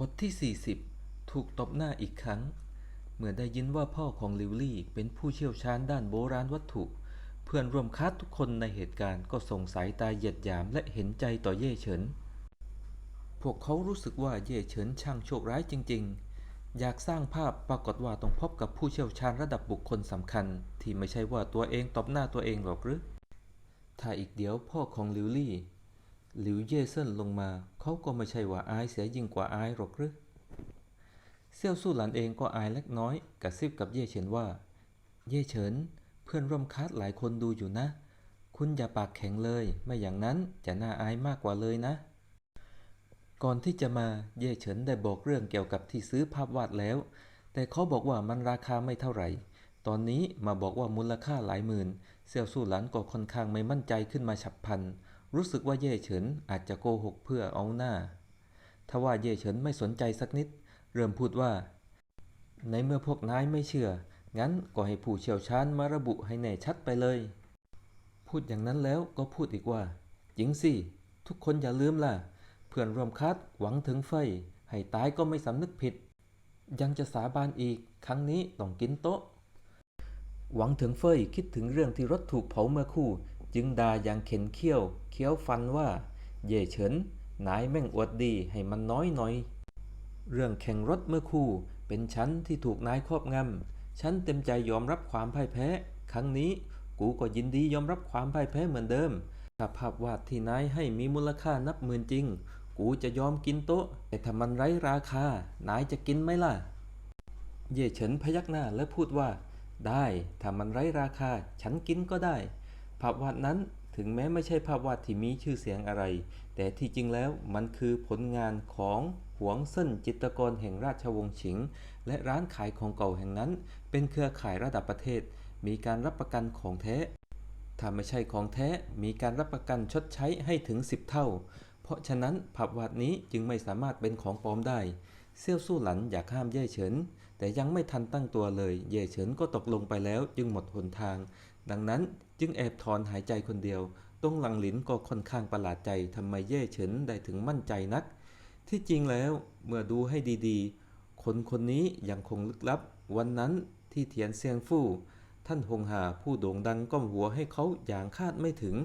บทที่ 40 ถูกตบหน้าอีกครั้ง เมื่อได้ยินว่าพ่อของลิวลี่เป็นผู้เชี่ยวชาญด้านโบราณวัตถุ เพื่อนร่วมคัสทุกคนในเหตุการณ์ก็ส่งสายตาเหยียดหยามและเห็นใจต่อเย่เฉิน พวกเขารู้สึกว่าเย่เฉินช่างโชคร้ายจริง ๆ อยากสร้างภาพปรากฏว่าต้องพบกับผู้เชี่ยวชาญระดับบุคคลสำคัญ ที่ไม่ใช่ว่าตัวเองตบหน้าตัวเองหรอกหรือถ้าอีกเดี๋ยวพ่อของลิวลี่ หลิวเย่เซินลงมา เขาก็ไม่ใช่ว่าอายเสียยิ่งกว่าอายหรอกหรือเซี่ยวสู้หลันเองก็อายเล็กน้อยกระซิบกับเย่เฉินว่า เย่เฉิน เพื่อนร่วมคลาสหลายคนดูอยู่นะ คุณอย่าปากแข็งเลย ไม่อย่างนั้นจะน่าอายมากกว่าเลยนะ ก่อนที่จะมาเย่เฉินได้บอกเรื่องเกี่ยวกับที่ซื้อภาพวาดแล้ว แต่เขาบอกว่ามันราคาไม่เท่าไหร่ ตอนนี้มาบอกว่ามูลค่าหลายหมื่น เซี่ยวสู้หลันก็ค่อนข้างไม่มั่นใจขึ้นมาฉับพลัน รู้สึกว่าเย่เฉินอาจจะโกหกเพื่อเอาหน้า ทว่าเย่เฉินไม่สนใจสักนิด เริ่มพูดว่า ในเมื่อพวกนายไม่เชื่อ งั้นก็ให้ผู้เชี่ยวชาญมาระบุให้แน่ชัดไปเลย พูดอย่างนั้นแล้วก็พูดอีกว่า จริงสิ ทุกคนอย่าลืมล่ะ เพื่อนร่วมคัดหวังถึงไฟ ให้ตายก็ไม่สำนึกผิด ยังจะสาบานอีก ครั้งนี้ต้องกินโต๊ะ หวังถึงเฟยคิดถึงเรื่องที่รถถูกเผาเมื่อคู่ จึงด่าอย่างเข็นเขี้ยว เคี้ยวฟันว่า เย่เฉินนายแม่งอวดดีให้มันน้อยหน่อย เรื่องแข่งรถเมื่อคู่ เป็นฉันที่ถูกนายครอบงำ ฉันเต็มใจยอมรับความพ่ายแพ้ ครั้งนี้กูก็ยินดียอมรับความพ่ายแพ้เหมือนเดิม ถ้าภาพวาดที่นายให้มีมูลค่านับหมื่นจริง กูจะยอมกินโต๊ะ แต่ถ้ามันไร้ราคา นายจะกินไหมล่ะ เย่เฉินพยักหน้าและพูดว่า ได้ ถ้ามันไร้ราคา ฉันกินก็ได้ ภาพวาดนั้นถึงแม้ไม่ใช่ภาพวาดที่มีชื่อเสียงอะไร แต่ที่จริงแล้วมันคือผลงานของหวงเซินจิตรกรแห่งราชวงศ์ฉิง และร้านขายของเก่าแห่งนั้น เป็นเครือข่ายระดับประเทศ มีการรับประกันของแท้ ถ้าไม่ใช่ของแท้ มีการรับประกันชดใช้ให้ถึง 10 เท่า เพราะฉะนั้นภาพวาดนี้จึงไม่สามารถเป็นของปลอมได้ เซี่ยวสู้หลันอยากห้ามเย่เฉิน แต่ยังไม่ทันตั้งตัวเลย เย่เฉินก็ตกลงไปแล้วจึงหมดหนทาง ดังนั้น จึงแอบถอนหายใจคนเดียว ตรงหลังหลินก็ค่อนข้างประหลาดใจทำไมเย่เฉินได้ถึงมั่นใจนัก ที่จริงแล้วเมื่อดูให้ดีๆ คนคนนี้ยังคงลึกลับ วันนั้นที่เทียนเซียงฟู่ท่านหงหาผู้โด่งดังก้มหัวให้เขาอย่างคาดไม่ถึง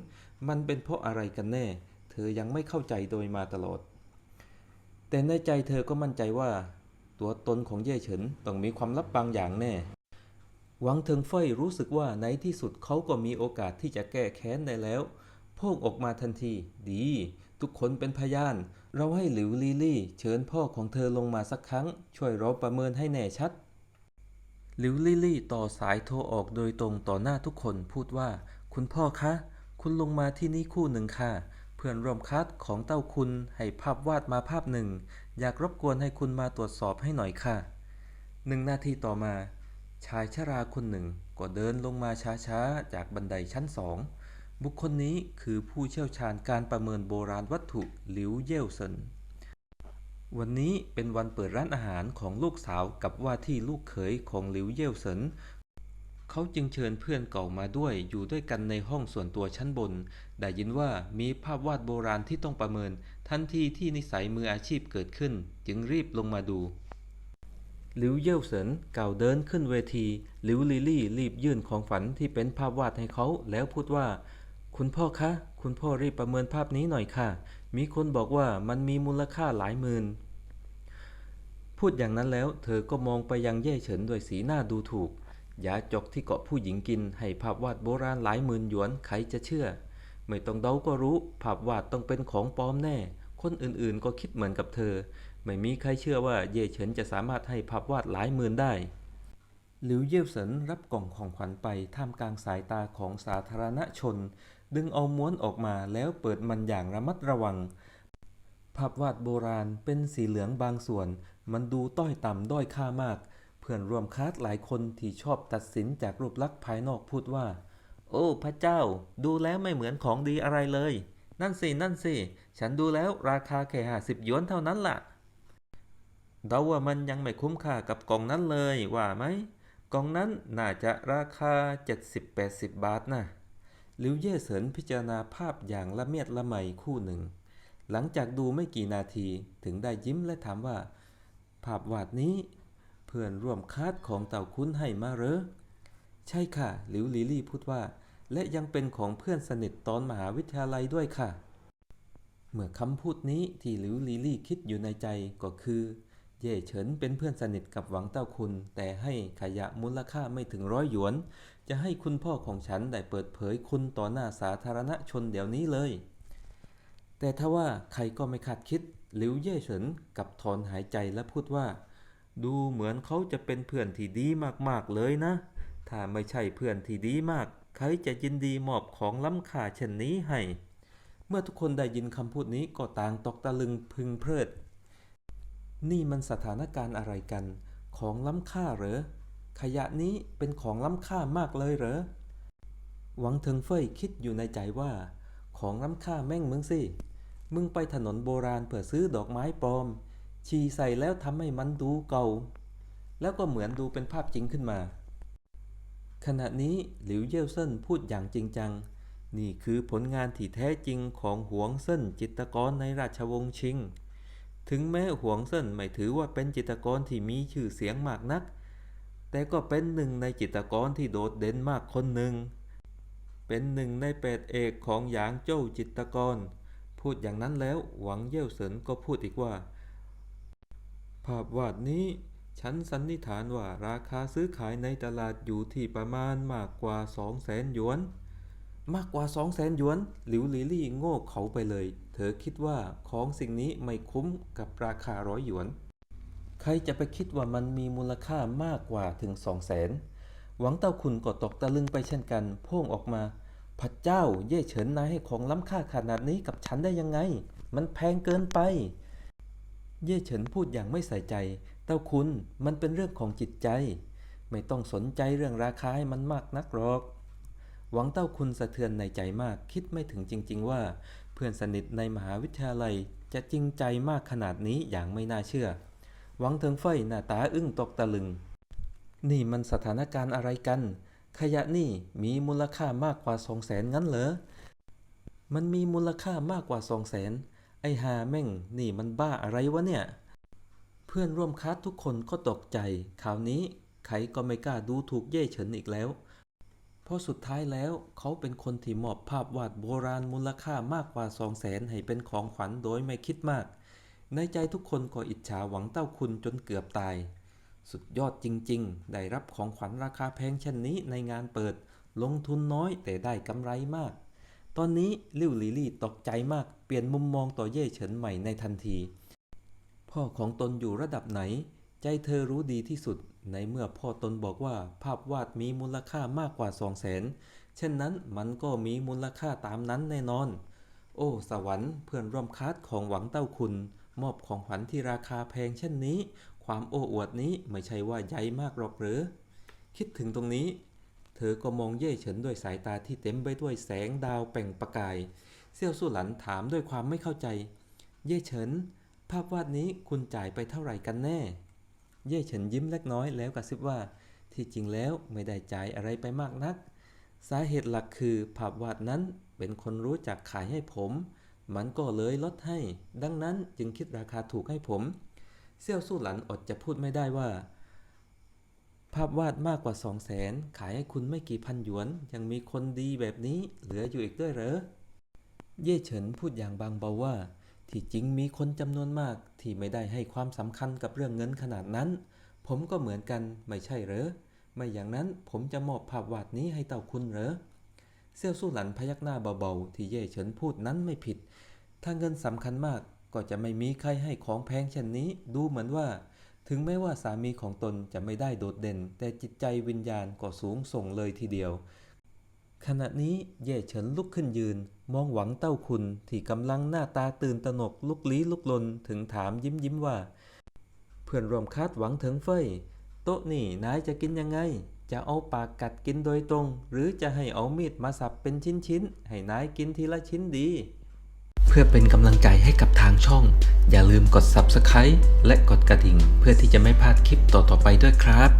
มันเป็นเพราะอะไรกันแน่ เธอยังไม่เข้าใจโดยมาตลอด แต่ในใจเธอก็มั่นใจว่า ตัวตนของเย่เฉินต้องมีความลับบางอย่างแน่ หวังเทิงเฟยรู้สึกว่าในที่สุดเขาก็มีโอกาสที่จะแก้แค้นได้แล้วโพกออกมาทันที ดี ทุกคนเป็นพยาน เราให้หลิวลีลี่เชิญพ่อของเธอลงมาสักครั้ง ช่วยเราประเมินให้แน่ชัด หลิวลี่ลี่ต่อสายโทรออกโดยตรงต่อหน้าทุกคนพูดว่า คุณพ่อคะ คุณลงมาที่นี่คู่หนึ่งค่ะ เพื่อนร่วมคัสของเต้าคุณให้ภาพวาดมาภาพหนึ่ง อยากรบกวนให้คุณมาตรวจสอบให้หน่อยค่ะหนึ่งนาทีต่อมา ชายชราคนหนึ่งก็เดินลงมาช้าๆ จากบันไดชั้นสอง บุคคลนี้คือผู้เชี่ยวชาญการประเมินโบราณวัตถุหลิวเย่วเซินวันนี้เป็นวันเปิดร้านอาหารของลูกสาวกับว่าที่ลูกเขยของหลิวเย่วเซินเขาจึงเชิญเพื่อนเก่ามาด้วยอยู่ด้วยกันในห้องส่วนตัวชั้นบน ได้ยินว่ามีภาพวาดโบราณที่ต้องประเมิน ทันทีที่นิสัยมืออาชีพเกิดขึ้น จึงรีบลงมาดู ลิวเย่เซินกล่าวเดินขึ้นเวทีหลิวลิลี่รีบยื่นของฝันที่เป็นภาพวาดให้เขาแล้วพูดว่า คุณพ่อคะ คุณพ่อรีบประเมินภาพนี้หน่อยค่ะ มีคนบอกว่ามันมีมูลค่าหลายหมื่น พูดอย่างนั้นแล้วเธอก็มองไปยังเย่เฉินด้วยสีหน้าดูถูก ยาจกที่เกาะผู้หญิงกินให้ภาพวาดโบราณหลายหมื่นหยวนใครจะเชื่อ ไม่ต้องเดาก็รู้ ภาพวาดต้องเป็นของปลอมแน่ คนอื่นๆก็คิดเหมือนกับเธอ ไม่มีใครเชื่อว่าเย่เฉินจะสามารถให้ภาพวาดหลายหมื่นได้ หลิวเย่เซินรับกล่องของขวัญไปท่ามกลางสายตาของสาธารณชน ดึงเอาม้วนออกมาแล้วเปิดมันอย่างระมัดระวัง ภาพวาดโบราณเป็นสีเหลืองบางส่วน มันดูต้อยต่ำด้อยค่ามาก เพื่อนร่วมคลาสหลายคนที่ชอบตัดสินจากรูปลักษณ์ภายนอกพูดว่า โอ้พระเจ้า ดูแล้วไม่เหมือนของดีอะไรเลย นั่นสินั่นสิ ฉันดูแล้วราคาแค่ห้าสิบหยวนเท่านั้นล่ะ เดาว่ามันยังไม่คุ้มค่ากับกล่องนั้นเลยว่าไหมกล่องนั้นน่าจะราคา 70-80 บาทนะลิวเย่เสินพิจารณาภาพอย่างละเมียดละไมคู่หนึ่ง หลังจากดูไม่กี่นาทีถึงได้ยิ้มและถามว่า ภาพวาดนี้ เพื่อนร่วมคาดของเต่าคุ้นให้มาเหรอ ใช่ค่ะ หลิวลิลี่พูดว่า และยังเป็นของเพื่อนสนิทตอนมหาวิทยาลัยด้วยค่ะ เมื่อคำพูดนี้ที่หลิวลิลี่คิดอยู่ในใจก็คือ เย่เฉินเป็นเพื่อนสนิทกับหวังเต้าคุณ แต่ให้ขยะมูลค่าไม่ถึงร้อยหยวน จะให้คุณพ่อของฉันได้เปิดเผยคุณต่อหน้าสาธารณชนเดี๋ยวนี้เลย แต่ถ้าว่าใครก็ไม่คาดคิดหลิวเย่เฉินกับถอนหายใจและพูดว่า ดูเหมือนเขาจะเป็นเพื่อนที่ดีมากๆเลยนะ ถ้าไม่ใช่เพื่อนที่ดีมาก ใครจะยินดีมอบของล้ำค่าเช่นนี้ให้ เมื่อทุกคนได้ยินคำพูดนี้ก็ต่างตกตะลึงพึงเพลิด นี่มันสถานการณ์อะไรกัน ของล้ำค่าเหรอ ขยะนี้เป็นของล้ำค่ามากเลยเหรอ หวังเทิงเฟยคิดอยู่ในใจว่า ของล้ำค่าแม่งมึงสิ มึงไปถนนโบราณเพื่อซื้อดอกไม้ปลอม ชีใส่แล้วทำให้มันดูเก่า แล้วก็เหมือนดูเป็นภาพจริงขึ้นมา ขณะนี้หลิวเย่เซินพูดอย่างจริงจัง นี่คือผลงานที่แท้จริงของหวงเซินจิตรกรในราชวงศ์ชิง ถึงแม้หวงเซินไม่ถือว่าเป็นจิตรกรที่มีชื่อเสียงมากนัก แต่ก็เป็นหนึ่งในจิตรกรที่โดดเด่นมากคนหนึ่ง เป็นหนึ่งในแปดเอกของหยางโจ้วจิตรกร พูดอย่างนั้นแล้วหวังเย่ยวเสินก็พูดอีกว่า ภาพวาดนี้ ฉันสันนิษฐานว่าราคาซื้อขายในตลาดอยู่ที่ประมาณมากกว่าสองแสนหยวน มากกว่าสองแสนหยวน หลิวลิลี่โง่เขาไปเลย เธอคิดว่าของสิ่งนี้ไม่คุ้มกับราคาร้อยหยวน ใครจะไปคิดว่ามันมีมูลค่ามากกว่าถึงสองแสนหวังเต้าคุณก็ตกตะลึงไปเช่นกันพ่งออกมาพระเจ้าเย่เฉินนายให้ของล้ำค่าขนาดนี้กับฉันได้ยังไง มันแพงเกินไป เย่เฉินพูดอย่างไม่ใส่ใจ เต้าคุณมันเป็นเรื่องของจิตใจ ไม่ต้องสนใจเรื่องราคาให้มันมากนักหรอก หวังเต้าคุณสะเทือนในใจมากคิดไม่ถึงจริง ๆ ว่า เพื่อนสนิทในมหาวิทยาลัยจะจริงใจมากขนาดนี้อย่างไม่น่าเชื่อ หวังเทิงเฟหน้าตาอึ้งตกตะลึง นี่มันสถานการณ์อะไรกัน ขยะนี่มีมูลค่ามากกว่าสองแสนงั้นเหรอ มันมีมูลค่ามากกว่าสองแสนไอ้หาแม่งนี่มันบ้าอะไรวะเนี่ย เพื่อนร่วมคลาสทุกคนก็ตกใจคราวนี้ใครก็ไม่กล้าดูถูกเย่เฉินอีกแล้ว เพราะสุดท้ายแล้วเขาเป็นคนที่มอบภาพวาดโบราณมูลค่ามากกว่าสองแสนให้เป็นของขวัญโดยไม่คิดมาก ในใจทุกคนก็อิจฉาหวังเต้าคุณจนเกือบตาย สุดยอดจริง ๆ ได้รับของขวัญราคาแพงเช่นนี้ในงานเปิด ลงทุนน้อยแต่ได้กำไรมาก ตอนนี้ลิวลิลี่ตกใจมากเปลี่ยนมุมมองต่อเย่เฉินใหม่ในทันที พ่อของตนอยู่ระดับไหน ใจเธอรู้ดีที่สุด ในเมื่อพ่อตนบอกว่าภาพวาดมีมูลค่ามากกว่าสองแสนเช่นนั้นมันก็มีมูลค่าตามนั้นแน่นอน โอ้ สวรรค์เพื่อนร่วมคาสของหวังเต้าคุณ มอบของขวัญที่ราคาแพงเช่นนี้ ความโอ้อวดนี้ไม่ใช่ว่าใหญ่มากหรอกหรือ คิดถึงตรงนี้ เธอก็มองเย่เฉินด้วยสายตาที่เต็มไปด้วยแสงดาวแป่งประกาย เซี่ยวสู้หลันถามด้วยความไม่เข้าใจ เย่เฉิน ภาพวาดนี้คุณจ่ายไปเท่าไหร่กันแน่ เย่เฉินยิ้มเล็กน้อยแล้วกระซิบว่า ที่จริงแล้วไม่ได้จ่ายอะไรไปมากนัก สาเหตุหลักคือภาพวาดนั้นเป็นคนรู้จักขายให้ผม มันก็เลยลดให้ ดังนั้นจึงคิดราคาถูกให้ผม เซี่ยวสู้หลันอดจะพูดไม่ได้ว่า ภาพวาดมากกว่าสองแสนขายให้คุณไม่กี่พันหยวน ยังมีคนดีแบบนี้เหลืออยู่อีกด้วยเหรอ เย่เฉินพูดอย่างบางเบาว่า ที่จริงมีคนจำนวนมากที่ไม่ได้ให้ความสำคัญกับเรื่องเงินขนาดนั้น ผมก็เหมือนกันไม่ใช่เหรอ ไม่อย่างนั้นผมจะมอบภาพวาดนี้ให้เต่าคุณเหรอ เซี่ยวสู้หลันพยักหน้าเบาๆ ที่เย่เฉินพูดนั้นไม่ผิด ถ้าเงินสำคัญมากก็จะไม่มีใครให้ของแพงเช่นนี้ ดูเหมือนว่า ถึงแม้ว่าสามีของตนจะไม่ได้โดดเด่น แต่จิตใจวิญญาณก็สูงส่งเลยทีเดียว ขณะนี้เย่เฉินลุกขึ้นยืน มองหวังเต้าคุณที่กำลังหน้าตาตื่นตระหนกลุกลี้ลุกลนถึงถามยิ้มยิ้มว่า เพื่อนร่วมคาดหวังถึงเฟยโต๊ะนี่นายจะกินยังไง จะเอาปากกัดกินโดยตรง หรือจะให้เอามีดมาสับเป็นชิ้นๆ ให้นายกินทีละชิ้นดี เพื่อเป็นกำลังใจให้กับทางช่อง อย่าลืมกด Subscribe และกดกระดิ่ง เพื่อที่จะไม่พลาดคลิปต่อๆไปด้วยครับ